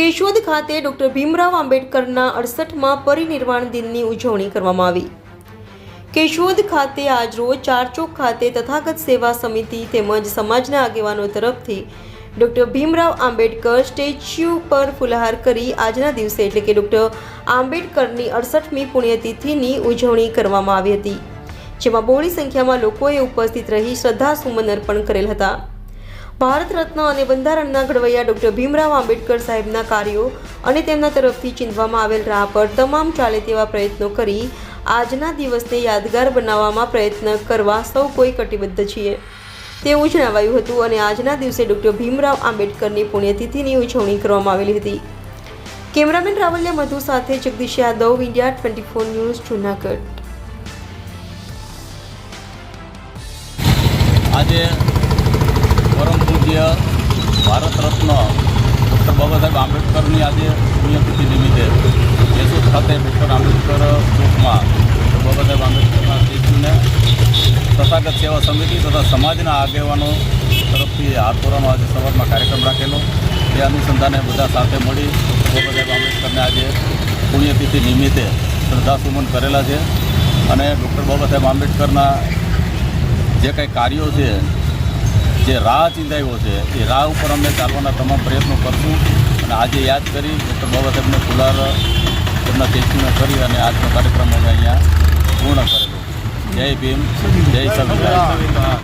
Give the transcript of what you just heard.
કેશોદ ખાતે ડોક્ટર ભીમરાવ આંબેડકરના અડસઠમાં પરિનિર્વાણ દિનની ઉજવણી કરવામાં આવી. કેશોદ ખાતે આજરોજ ચારચોક ખાતે તથાગત સેવા સમિતિ તેમજ સમાજના આગેવાનો તરફથી ડોક્ટર ભીમરાવ આંબેડકર સ્ટેચ્યુ પર ફુલહાર કરી આજના દિવસે એટલે કે ડોક્ટર આંબેડકરની અડસઠમી પુણ્યતિથિની ઉજવણી કરવામાં આવી હતી, જેમાં બહોળી સંખ્યામાં લોકોએ ઉપસ્થિત રહી શ્રદ્ધાસુમન અર્પણ કરેલ હતા. ભારત રત્ન અને બંધારણના ઘડવૈયા ડૉક્ટર ભીમરાવ આંબેડકર સાહેબના કાર્યો અને તેમના તરફથી ચિંધવામાં આવેલ રાહ પર તમામ ચાલે તેવા પ્રયત્નો કરી આજના દિવસને યાદગાર બનાવવામાં પ્રયત્ન કરવા સૌ કોઈ કટિબદ્ધ છીએ. તેવું જણાવાયું હતું અને આજના દિવસે ડૉક્ટર ભીમરાવ આંબેડકરની પુણ્યતિથિની ઉજવણી કરવામાં આવેલી હતી. કેમેરામેન રાવલ્ય મધુ સાથે Jagdish Yadav, India twenty four news, Junagadh. આજે ભારત રત્ન ડૉક્ટર બાબા સાહેબ આંબેડકરની આજે પુણ્યતિથિ નિમિત્તે કેશોદ ખાતે ડૉક્ટર આંબેડકર ચોકમાં ડૉક્ટર બાબા સાહેબ આંબેડકરના સ્ટેચ્યુને તથાગત સેવા સમિતિ તથા સમાજના આગેવાનો તરફથી હાથ ધોવાનો આજે સવારમાં કાર્યક્રમ રાખેલો. તે અનુસંધાને બધા સાથે મળી બાબા સાહેબ આંબેડકરને આજે પુણ્યતિથિ નિમિત્તે શ્રદ્ધાસુમન કરેલા છે. અને ડૉક્ટર બાબા સાહેબ આંબેડકરના જે કંઈ કાર્યો છે જે રાહ ચિંતાવ્યો છે, એ રાહ ઉપર અમે ચાલવાના તમામ પ્રયત્નો કરશું. અને આજે યાદ કરી ડૉક્ટર બાબા સાહેબને ફુલાર એમના સ્ટેચ્યુને કરી અને આજનો કાર્યક્રમ અમે અહીંયા પૂર્ણ કરેલો. જય ભીમ, જય સંવિધાન